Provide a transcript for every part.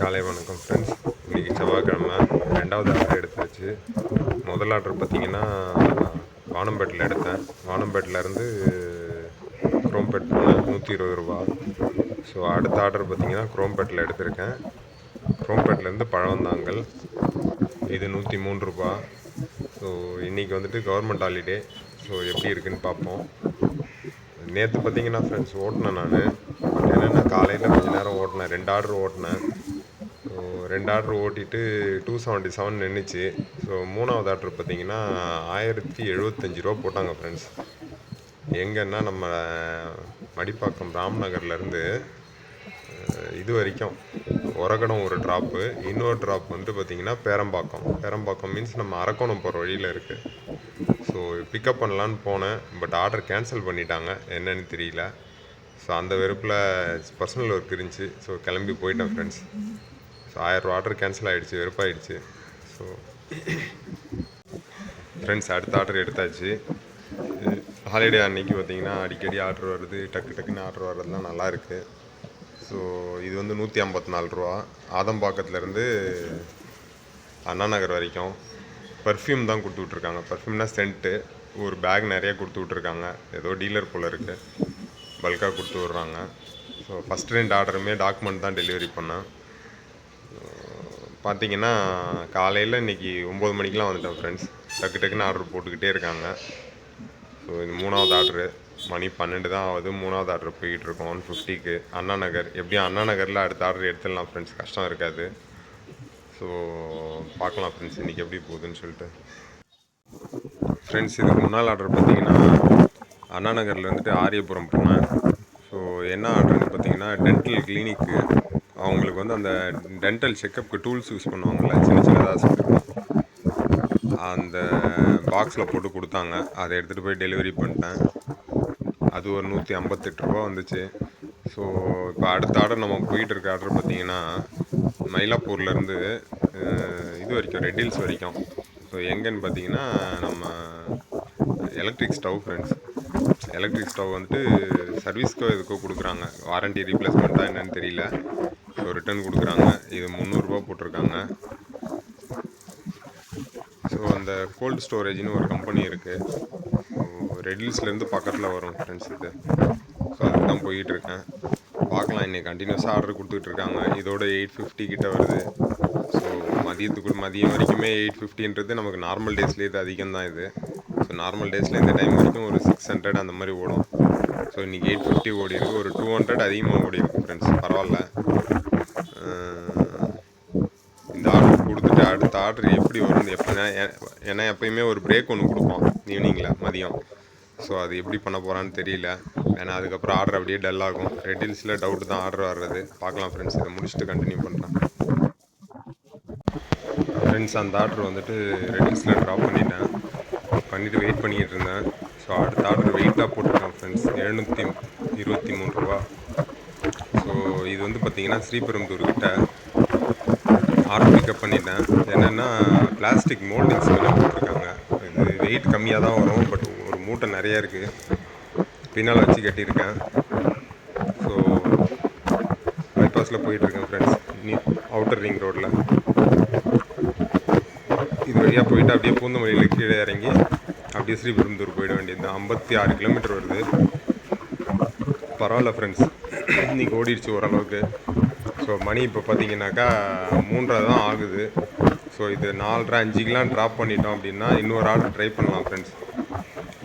காலை வணக்கம் ஃப்ரெண்ட்ஸ் இன்றைக்கி செவ்வாய்க்கிழமை. ரெண்டாவது ஆர்டர் எடுத்தாச்சு முதல் ஆர்டர் பார்த்தீங்கன்னா வானம்பேட்டில் எடுத்தேன். வானம்பேட்டிலேருந்து குரோம்பேட் போனேன் நூற்றி இருபது ரூபா. ஸோ அடுத்த ஆர்டர் பார்த்தீங்கன்னா குரோம்பேட்டில் எடுத்திருக்கேன். குரோம்பேட்லேருந்து பழவந்தாங்கல். இது நூற்றி மூணு ரூபா. ஸோ இன்றைக்கி வந்துட்டு கவர்மெண்ட் ஹாலிடே ஸோ எப்படி இருக்குன்னு பார்ப்போம். நேற்று பார்த்தீங்கன்னா ஃப்ரெண்ட்ஸ் ஓட்டினேன் நான். பட் என்னென்னா காலையில் கொஞ்ச நேரம் ஓட்டினேன். ரெண்டு ஆர்டர் ஓட்டினேன். ரெண்டு ஆர்டர் ஓட்டிட்டு டூ செவன்ட்டி செவன் நின்றுச்சு ஸோ மூணாவது ஆர்டர் பார்த்தீங்கன்னா ஆயிரத்தி எழுபத்தஞ்சி ரூபா போட்டாங்க ஃப்ரெண்ட்ஸ் எங்கன்னா நம்ம மடிப்பாக்கம் ராம்நகர்லேருந்து இது வரைக்கும் உரகடம் ஒரு ட்ராப்பு இன்னொரு ட்ராப் வந்து பார்த்திங்கன்னா பேரம்பாக்கம். பேரம்பாக்கம் மீன்ஸ் நம்ம அரக்கோணம் போகிற வழியில் இருக்குது ஸோ பிக்கப் பண்ணலான்னு போனேன். பட் ஆர்டர் கேன்சல் பண்ணிட்டாங்க. என்னன்னு தெரியல. ஸோ அந்த வெறுப்பில் பர்சனல் ஒர்க் இருந்துச்சு. ஸோ கிளம்பி போயிட்டேன் ஃப்ரெண்ட்ஸ் ஸோ ஆயிரம் ஆர்டர் கேன்சல் ஆகிடுச்சு வெறுப்பாயிடுச்சு. ஸோ ஃப்ரெண்ட்ஸ் அடுத்த ஆர்டர் எடுத்தாச்சு. ஹாலிடே அன்னைக்கு பார்த்தீங்கன்னா அடிக்கடி ஆர்டர் வருது டக்கு டக்குன்னு ஆர்டர் வர்றதுலாம் நல்லாயிருக்கு. ஸோ இது வந்து நூற்றி ஐம்பத்தி நாலு ரூபா. ஆதம்பாக்கத்துலேருந்து அண்ணா நகர் வரைக்கும் பர்ஃப்யூம் தான் கொடுத்து விட்ருக்காங்க பர்ஃப்யூம்னா சென்ட்டு ஒரு பேக் நிறைய கொடுத்து விட்ருக்காங்க ஏதோ டீலர் போல் இருக்குது பல்காக கொடுத்து விட்றாங்க. ஸோ ஃபஸ்ட் ரெண்டு ஆர்டருமே டாக்குமெண்ட் தான் டெலிவரி பண்ணேன். பார்த்தீங்கன்னா காலையில் இன்றைக்கி ஒம்பது மணிக்கெலாம் வந்துட்டேன் ஃப்ரெண்ட்ஸ் டக்கு டக்குன்னு ஆர்டர் போட்டுக்கிட்டே இருக்காங்க. ஸோ இது மூணாவது ஆர்டரு மணி பன்னெண்டு தான் ஆகுது. மூணாவது ஆர்டர் போய்கிட்டு இருக்கோம். ஒன் ஃபிஃப்டிக்கு அண்ணா நகர். எப்படியும் அண்ணா நகரில் அடுத்த ஆர்டர் எடுத்துடலாம் ஃப்ரெண்ட்ஸ் கஷ்டம் இருக்காது. ஸோ பார்க்கலாம் ஃப்ரெண்ட்ஸ் இன்றைக்கி எப்படி போகுதுன்னு சொல்லிட்டு. ஃப்ரெண்ட்ஸ் இதுக்கு முன்னால் ஆர்டர் பார்த்தீங்கன்னா அண்ணா நகரில் வந்துட்டு ஆரியபுரம் போனேன். ஸோ என்ன ஆர்டர்னு பார்த்தீங்கன்னா டென்டல் கிளினிக்கு அவங்களுக்கு வந்து அந்த டென்டல் செக்கப்புக்கு டூல்ஸ் யூஸ் பண்ணுவாங்கள்ல சின்ன சின்னதாக அந்த பாக்ஸில் போட்டு கொடுத்தாங்க. அதை எடுத்துகிட்டு போய் டெலிவரி பண்ணிட்டேன். அது ஒரு நூற்றி ஐம்பத்தெட்டு ரூபா வந்துச்சு. ஸோ இப்போ அடுத்த ஆர்டர் நம்ம போயிட்டு இருக்க ஆர்டர் பார்த்தீங்கன்னா மயிலாப்பூர்லேருந்து இது வரைக்கும் ரெட்டில்ஸ் வரைக்கும். ஸோ எங்கன்னு பார்த்தீங்கன்னா நம்ம electric stove friends electric stove வந்துட்டு சர்வீஸ்க்கோ இதுக்கோ கொடுக்குறாங்க. வாரண்டி ரீப்ளேஸ்மெண்ட்டாக என்னன்னு தெரியல. ஸோ ரிட்டர்ன் கொடுக்குறாங்க. இது முந்நூறுரூவா போட்டிருக்காங்க. ஸோ அந்த கோல்டு ஸ்டோரேஜ்னு ஒரு கம்பெனி இருக்குது ரெடில்ஸ்லேருந்து பக்கத்தில் வரும் ஃப்ரெண்ட்ஸ் இது. ஸோ அதுக்கு தான் போயிட்டுருக்கேன். பார்க்கலாம் இன்றைக்கி கண்டினியூஸாக ஆர்டர் கொடுத்துட்ருக்காங்க இதோட எயிட் ஃபிஃப்டி கிட்ட வருது. ஸோ மதியத்துக்கு மதியம் வரைக்குமே எயிட் ஃபிஃப்டின்றது நமக்கு நார்மல் டேஸ்லேயே இது அதிகம் தான் இது ஸோ நார்மல் டேஸில் இந்த டைம் வரைக்கும் ஒரு சிக்ஸ் ஹண்ட்ரட் அந்த மாதிரி ஓடும். ஸோ இன்றைக்கி எயிட் ஃபிஃப்டி ஓடி ஒரு டூ ஹண்ட்ரட் அதிகமாக ஓடி ஃப்ரெண்ட்ஸ் பரவாயில்ல. இந்த ஆர்டர் கொடுத்துட்டு அடுத்த ஆர்டர் எப்படி வரும்னு எப்போ ஏன்னா எப்பயுமே ஒரு பிரேக் ஒன்று கொடுப்போம். ஈவினிங்கில் மதியம். ஸோ அது எப்படி பண்ண போகிறான்னு தெரியல. ஏன்னா அதுக்கப்புறம் ஆர்டர் அப்படியே டல் ஆகும். ரெட்டில்ஸில் டவுட் தான் ஆர்டர் வர்றது. பார்க்கலாம் ஃப்ரெண்ட்ஸ் இதை முடிச்சுட்டு கண்டினியூ பண்ணுறேன் ஃப்ரெண்ட்ஸ் அந்த ஆர்டர் வந்துட்டு ரெட்டில்ஸில் ட்ராப் பண்ணிட்டேன். பண்ணிவிட்டு வெயிட் பண்ணிக்கிட்டு இருந்தேன். ஸோ அடுத்த ஆர்டர் வெயிட்டாக போட்டிருக்கேன் ஃப்ரெண்ட்ஸ் எழுநூற்றி இருபத்தி மூணு ரூபா. ஸோ இது வந்து பார்த்தீங்கன்னா ஸ்ரீபெரும்புதூர் கிட்ட ஆர்டர் பிக்கப் பண்ணிட்டேன். என்னென்னா பிளாஸ்டிக் மோல்டிங்ஸ் எல்லாம் போட்டிருக்காங்க. இது வெயிட் கம்மியாக தான் வரும் பட் ஒரு மூட்டை நிறைய இருக்குது பின்னால் வச்சு கட்டியிருக்கேன். ஸோ பைபாஸில் போயிட்டுருக்கேன் ஃப்ரெண்ட்ஸ் நீ அவுட்டர் ரிங் ரோட்டில் இது வழியாக போயிட்டு அப்படியே பூந்தமல்லியில் கீழே இறங்கி அப்படியே ஸ்ரீபெரும்புத்தூர் போயிட வேண்டியது ஐம்பத்தி ஆறு கிலோமீட்டர் வருது. பரவாயில்ல ஃப்ரெண்ட்ஸ் இன்றைக்கி ஓடிடுச்சு ஓரளவுக்கு. ஸோ மணி இப்போ பார்த்தீங்கன்னாக்கா மூன்றரை தான் ஆகுது. ஸோ இது நாலரை அஞ்சுக்கெலாம் ட்ராப் பண்ணிட்டோம் அப்படின்னா இன்னொரு ஆள் ட்ரை பண்ணலாம் ஃப்ரெண்ட்ஸ்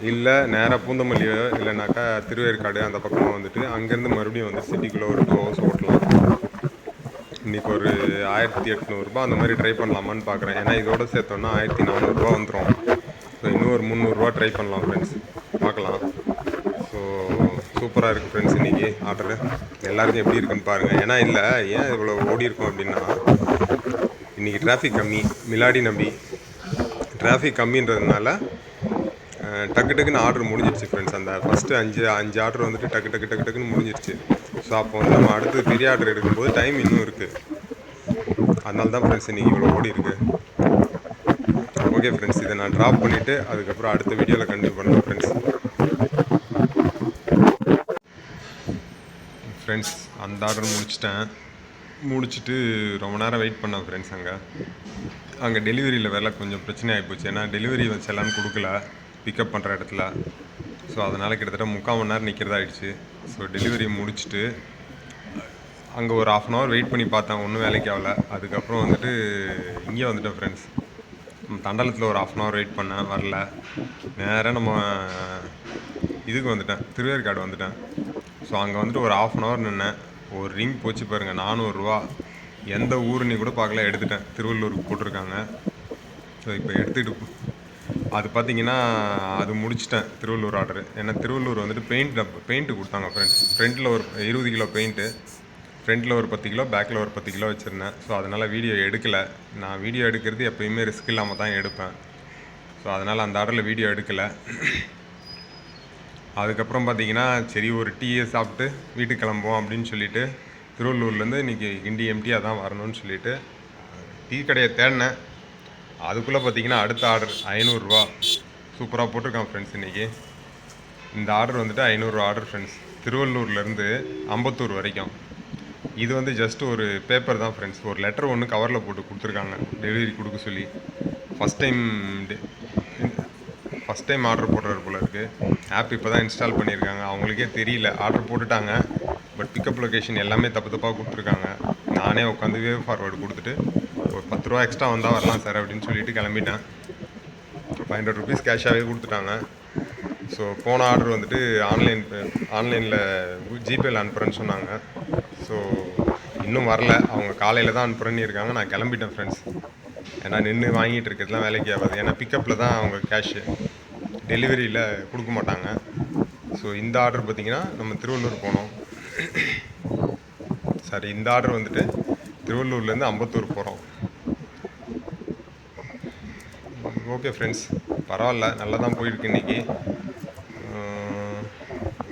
இல்லை நேராக பூந்தமல்லியோ இல்லைனாக்கா திருவேற்காடு அந்த பக்கமாக வந்துட்டு அங்கேருந்து மறுபடியும் வந்து சிட்டிக்குள்ளே ஒரு டூ ஹவர்ஸ் ஓட்டலாம். இன்றைக்கி ஒரு ஆயிரத்தி எட்நூறுபா அந்த மாதிரி ட்ரை பண்ணலாமான்னு பார்க்குறேன் ஏன்னா இதோட சேர்த்தோன்னா ஆயிரத்தி நானூறுரூவா வந்துடும் ஒரு முந்நூறுரூவா ட்ரை பண்ணலாம் ஃப்ரெண்ட்ஸ் பார்க்கலாம். ஸோ சூப்பராக இருக்குது ஃப்ரெண்ட்ஸ் இன்றைக்கி ஆர்டரு எல்லாருக்கும் எப்படி இருக்குன்னு பாருங்கள் ஏன்னா இல்லை ஏன் இவ்வளோ ஓடி இருக்கும் அப்படின்னா இன்றைக்கி டிராஃபிக் கம்மி. மிலாடி நம்பி. டிராஃபிக் கம்மின்றதுனால டக்கு டக்குன்னு ஆர்டர் முடிஞ்சிருச்சு ஃப்ரெண்ட்ஸ் அந்த ஃபஸ்ட்டு அஞ்சு அஞ்சு ஆர்டர் வந்துட்டு டக்கு டக்கு டக்கு டக்குன்னு முடிஞ்சிருச்சு. ஸோ அப்போ வந்து நம்ம அடுத்து பெரிய ஆர்டர் எடுக்கும்போது டைம் இன்னும் இருக்குது அதனால தான் ஃப்ரெண்ட்ஸ் இன்றைக்கி இவ்வளோ ஓடி இருக்குது ஓகே ஃப்ரெண்ட்ஸ் இதை நான் ட்ராப் பண்ணிவிட்டு அதுக்கப்புறம் அடுத்த வீடியோவில் கண்டினியூ பண்ணுறேன் ஃப்ரெண்ட்ஸ் ஃப்ரெண்ட்ஸ் அந்த ஆர்டர் முடிச்சிட்டேன். முடிச்சுட்டு ரொம்ப நேரம் வெயிட் பண்ணேன் ஃப்ரெண்ட்ஸ் அங்கே. அங்கே டெலிவரியில் வேலை கொஞ்சம் பிரச்சனை ஆகிப்போச்சு ஏன்னா டெலிவரி செல்லான்னு கொடுக்கல. பிக்கப் பண்ணுற இடத்துல. ஸோ அதனால் கிட்டத்தட்ட முக்கால் மணி நேரம் நிற்கிறதா ஆகிடுச்சு ஸோ டெலிவரி முடிச்சுட்டு அங்கே ஒரு ஆஃப் அன் ஹவர் வெயிட் பண்ணி பார்த்தேன். ஒன்றும் வேலைக்கு ஆகல. அதுக்கப்புறம் வந்துட்டு இங்கே வந்துட்டேன் ஃப்ரெண்ட்ஸ் தண்டலத்தில் ஒரு ஆஃப் அன் ஹவர் வெயிட் பண்ணேன் வரல. நேராக நம்ம இதுக்கு வந்துட்டேன். திருவேற்காடு வந்துட்டேன். ஸோ அங்கே வந்துட்டு ஒரு ஆஃப் அன் ஹவர் நின்னேன். ஒரு ரிங் போச்சு பாருங்கள் நானூறுரூவா எந்த ஊருன்னு கூட பார்க்கல எடுத்துட்டேன். திருவள்ளூருக்கு போட்டிருக்காங்க. ஸோ இப்போ எடுத்துகிட்டு அது பார்த்தீங்கன்னா அது முடிச்சிட்டேன் திருவள்ளூர் ஆர்டர் ஏன்னா திருவள்ளூர் வந்துட்டு பெயிண்ட் பெயிண்ட்டு கொடுத்தாங்க ஃப்ரெண்ட்ஸ் ஃப்ரண்ட்டில் ஒரு இருபது கிலோ பெயிண்ட்டு ஃப்ரண்ட்டில் ஒரு பத்து கிலோ பேக்கில் ஒரு பத்து கிலோ வச்சுருந்தேன். ஸோ அதனால் வீடியோ எடுக்கலை. நான் வீடியோ எடுக்கிறது எப்போயுமே ரிஸ்க் இல்லாமல் தான் எடுப்பேன். ஸோ அதனால் அந்த ஆர்டரில் வீடியோ எடுக்கலை. அதுக்கப்புறம் பார்த்தீங்கன்னா சரி ஒரு டீயை சாப்பிட்டு வீட்டுக்கு கிளம்புவோம் அப்படின்னு சொல்லிட்டு திருவள்ளூர்லேருந்து இன்றைக்கி கிண்டி எம்டியாக தான் வரணும்னு சொல்லிட்டு டீ கடையை தேடினேன். அதுக்குள்ளே பார்த்தீங்கன்னா அடுத்த ஆர்டர் ஐநூறுரூவா. சூப்பராக போட்டிருக்கான் ஃப்ரெண்ட்ஸ் இன்றைக்கி இந்த ஆர்டர் வந்துட்டு ஐநூறுரூவா ஆர்டர் ஃப்ரெண்ட்ஸ் திருவள்ளூர்லேருந்து அம்பத்தூர் வரைக்கும். இது வந்து ஜஸ்ட் ஒரு பேப்பர் தான் ஃப்ரெண்ட்ஸ் ஒரு லெட்டர் ஒன்று கவரில் போட்டு கொடுத்துருக்காங்க. டெலிவரி கொடுக்க சொல்லி. First time first time order போடுறது போல இருக்குது ஆப் இப்போ தான் இன்ஸ்டால் பண்ணியிருக்காங்க. அவங்களுக்கே தெரியல. ஆர்டர் போட்டுட்டாங்க. பட் பிக்கப் லொக்கேஷன் எல்லாமே தப்பு தப்பாக கொடுத்துருக்காங்க. நானே உட்காந்து வேவ் ஃபார்வேர்டு கொடுத்துட்டு ஒரு பத்து ரூபா எக்ஸ்ட்ரா வந்தால் வரலாம் சார் அப்படின்னு சொல்லிட்டு கிளம்பிட்டேன். ஃபைவ் ஹண்ட்ரட் ருபீஸ் கேஷாகவே கொடுத்துட்டாங்க. ஸோ போன ஆர்டர் வந்துட்டு ஆன்லைன் ஆன்லைனில் ஜிபேயில் அனுப்புகிறேன்னு சொன்னாங்க. ஸோ இன்னும் வரல. அவங்க காலையில் தான் அனுப்புகிறேன்னு இருக்காங்க நான் கிளம்பிட்டேன் ஃப்ரெண்ட்ஸ் ஏன்னா நின்று வாங்கிட்டு இருக்கிறதுலாம் வேலைக்கு ஆகாது. ஏன்னா பிக்கப்பில் தான் அவங்க கேஷு டெலிவரியில் கொடுக்க மாட்டாங்க. ஸோ இந்த ஆர்டர் பார்த்திங்கன்னா நம்ம திருவள்ளூர் போனோம். சாரி இந்த ஆர்டர் வந்துட்டு திருவள்ளூர்லேருந்து அம்பத்தூர் போகிறோம் ஓகே ஃப்ரெண்ட்ஸ் பரவாயில்ல. நல்லா தான் போயிருக்கு இன்றைக்கி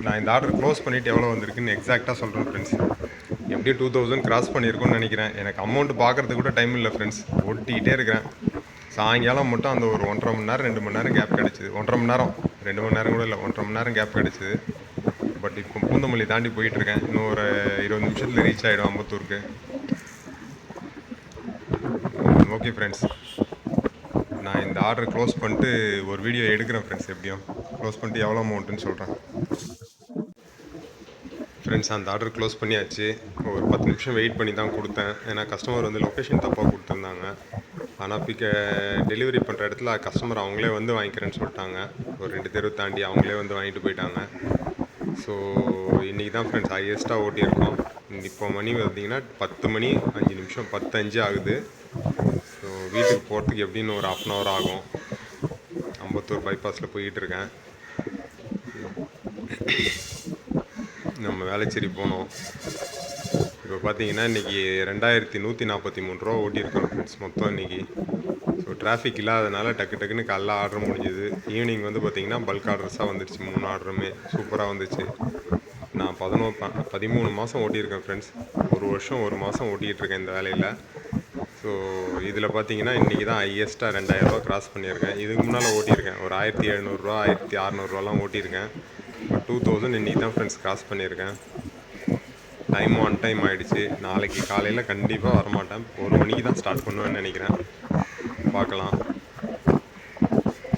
நான் இந்த ஆர்டர் க்ளோஸ் பண்ணிவிட்டு எவ்வளோ வந்திருக்குன்னு எக்ஸாக்டாக சொல்கிறேன் ஃப்ரெண்ட்ஸ் எப்படியும் டூ தௌசண்ட் கிராஸ் பண்ணியிருக்கோன்னு நினைக்கிறேன். எனக்கு அமௌண்ட் பார்க்குறதுக்கு கூட டைம் இல்லை ஃப்ரெண்ட்ஸ் ஓட்டிக்கிட்டே இருக்கிறேன். சாயங்காலம் மட்டும் அந்த ஒரு ஒன்றரை மணி நேரம் ரெண்டு மணி நேரம் கேப் கிடச்சிது. ஒன்றரை மணி நேரம் ரெண்டு மணி நேரம் கூட இல்லை ஒன்றரை மணி நேரம் கேப் கிடச்சிது. பட் இப்போ பூந்தமல்லி தாண்டி போயிட்டுருக்கேன் இன்னும் ஒரு இருபது நிமிஷத்தில் ரீச் ஆகிடும் அம்பத்தூருக்கு. ஓகே ஃப்ரெண்ட்ஸ் நான் இந்த ஆர்டர் க்ளோஸ் பண்ணிட்டு ஒரு வீடியோ எடுக்கிறேன் ஃப்ரெண்ட்ஸ் எப்படியும். க்ளோஸ் பண்ணிட்டு எவ்வளோ அமௌண்ட்டுன்னு சொல்கிறேன் ஃப்ரெண்ட்ஸ் அந்த ஆர்டர் க்ளோஸ் பண்ணியாச்சு. ஒரு பத்து நிமிஷம் வெயிட் பண்ணி தான் கொடுத்தேன். ஏன்னா கஸ்டமர் வந்து லொக்கேஷன் தப்பாக கொடுத்துருந்தாங்க. ஆனால் பிக்க டெலிவரி பண்ணுற இடத்துல கஸ்டமர் அவங்களே வந்து வாங்கிக்கிறேன்னு சொல்லிட்டாங்க. ஒரு ரெண்டு தெருவு தாண்டி அவங்களே வந்து வாங்கிட்டு போயிட்டாங்க. ஸோ இன்றைக்கி தான் ஃப்ரெண்ட்ஸ் ஹையஸ்ட்டாக ஓட்டியிருக்கோம். இப்போ மணி பார்த்தீங்கன்னா பத்து மணி அஞ்சு நிமிஷம் பத்து அஞ்சு ஆகுது. ஸோ வீட்டுக்கு போகிறதுக்கு எப்படின்னு ஒரு ஆஃப் அன் ஹவர் ஆகும். அம்பத்தூர் பைபாஸில் போய்கிட்டு இருக்கேன். நம்ம வேலைச்சேரி போனோம். இப்போ பார்த்தீங்கன்னா இன்றைக்கி ரெண்டாயிரத்தி நூற்றி நாற்பத்தி மூணு ரூபா ஓட்டியிருக்கோம் ஃப்ரெண்ட்ஸ் மொத்தம் இன்றைக்கி ஸோ டிராஃபிக் இல்லாதனால டக்கு டக்குன்னு காலைல ஆர்டர் முடிஞ்சுது. ஈவினிங் வந்து பார்த்திங்கன்னா பல்க் ஆர்டர்ஸாக வந்துடுச்சு மூணு ஆர்டருமே சூப்பராக வந்துச்சு. நான் பதினோ ப பதிமூணு மாதம் ஓட்டியிருக்கேன் ஃப்ரெண்ட்ஸ் ஒரு வருஷம் ஒரு மாதம் ஓட்டிகிட்டு இருக்கேன் இந்த வேலையில். ஸோ இதில் பார்த்தீங்கன்னா இன்றைக்கி தான் ஹையஸ்ட்டாக ரெண்டாயிரரூவா க்ராஸ் பண்ணியிருக்கேன். இதுக்கு முன்னால் ஓட்டியிருக்கேன். ஒரு ஆயிரத்தி எழுநூறுவா ஆயிரத்தி அறநூறுவாலாம் ஓட்டியிருக்கேன். டூ தௌசண்ட் இன்றைக்கி தான் ஃப்ரெண்ட்ஸ் கிராஸ் பண்ணியிருக்கேன். டைமும் ஒன் டைம் ஆகிடுச்சு நாளைக்கு காலையில் கண்டிப்பாக வரமாட்டேன். ஒரு மணிக்கு தான் ஸ்டார்ட் பண்ணுவேன்னு நினைக்கிறேன். பார்க்கலாம்.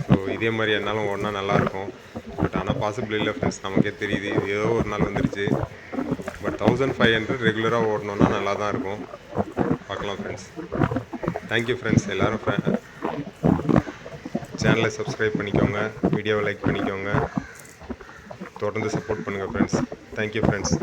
ஸோ இதே மாதிரி என்னாலும் ஒன்றா நல்லாயிருக்கும் பட் ஆனால் பாசிபிள் இல்லை ஃப்ரெண்ட்ஸ் நமக்கே தெரியுது. ஏதோ ஒரு நாள் வந்துருச்சு. பட் தௌசண்ட் ஃபைவ் ஹண்ட்ரட் ரெகுலராக ஓடணுன்னா நல்லா தான் இருக்கும். பார்க்கலாம் ஃப்ரெண்ட்ஸ் தேங்க்யூ ஃப்ரெண்ட்ஸ் எல்லோரும் சேனலை சப்ஸ்கிரைப் பண்ணிக்கோங்க. வீடியோவை லைக் பண்ணிக்கோங்க. தொடர்ந்து சப்போர்ட் பண்ணுங்கள் ஃப்ரெண்ட்ஸ் தேங்க்யூ ஃப்ரெண்ட்ஸ்